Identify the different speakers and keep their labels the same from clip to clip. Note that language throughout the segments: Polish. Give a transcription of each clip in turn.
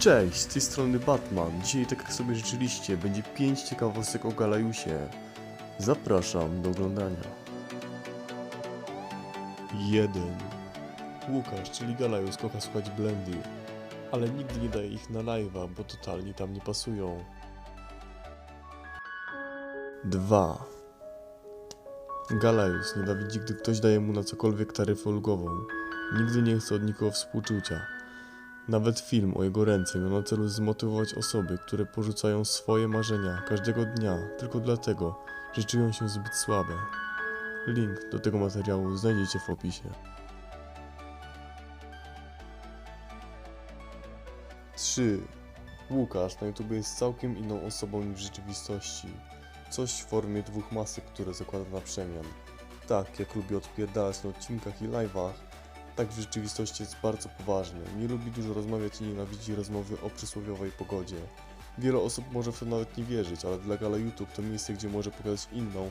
Speaker 1: Cześć, z tej strony Batman. Dzisiaj, tak jak sobie życzyliście, będzie 5 ciekawostek o Galajusie. Zapraszam do oglądania. 1. Łukasz, czyli Galajus, kocha słuchać blendy, ale nigdy nie daje ich na live'a, bo totalnie tam nie pasują. 2. Galajus nienawidzi, gdy ktoś daje mu na cokolwiek taryfę ulgową. Nigdy nie chce od nikogo współczucia. Nawet film o jego ręce miał na celu zmotywować osoby, które porzucają swoje marzenia każdego dnia tylko dlatego, że czują się zbyt słabe. Link do tego materiału znajdziecie w opisie. 3. Łukasz na YouTube jest całkiem inną osobą niż w rzeczywistości. Coś w formie dwóch masek, które zakłada na przemian. Tak, jak lubi odpierdalać na odcinkach i live'ach, tak w rzeczywistości jest bardzo poważny. Nie lubi dużo rozmawiać i nienawidzi rozmowy o przysłowiowej pogodzie. Wiele osób może w to nawet nie wierzyć, ale dla Gala YouTube to miejsce, gdzie może pokazać inną,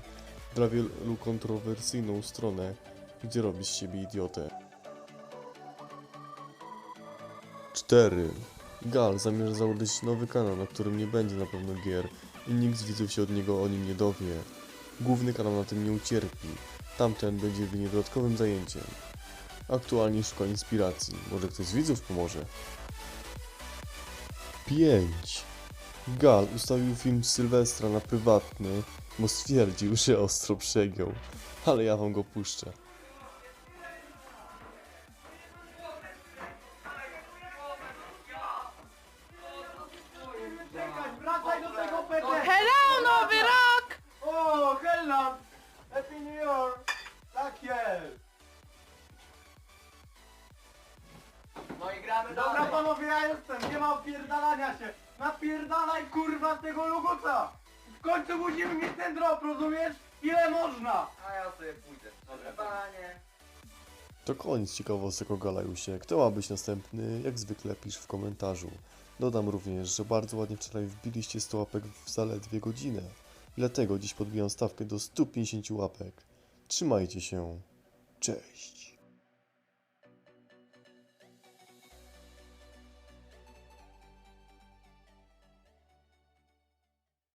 Speaker 1: dla wielu kontrowersyjną stronę, gdzie robi z siebie idiotę. 4. Gal zamierza założyć nowy kanał, na którym nie będzie na pewno gier i nikt z widzów się od niego o nim nie dowie. Główny kanał na tym nie ucierpi. Tamten będzie jedynie dodatkowym zajęciem. Aktualnie szuka inspiracji. Może ktoś z widzów pomoże? 5. Gal ustawił film Sylwestra na prywatny, bo stwierdził, że ostro przegiął. Ale ja wam go puszczę.
Speaker 2: Gramy
Speaker 3: Dobra
Speaker 2: dalej.
Speaker 3: panowie, ja jestem, nie ma opierdalania się! Napierdalaj kurwa z tego luguca! W końcu musimy mieć ten drop, rozumiesz? Ile można?
Speaker 2: A ja sobie pójdę. Dobra, panie.
Speaker 1: To koniec ciekawostek o Galajusie. Kto ma być następny? Jak zwykle pisz w komentarzu. Dodam również, że bardzo ładnie wczoraj wbiliście 100 łapek w zaledwie godzinę. Dlatego dziś podbijam stawkę do 150 łapek. Trzymajcie się. Cześć.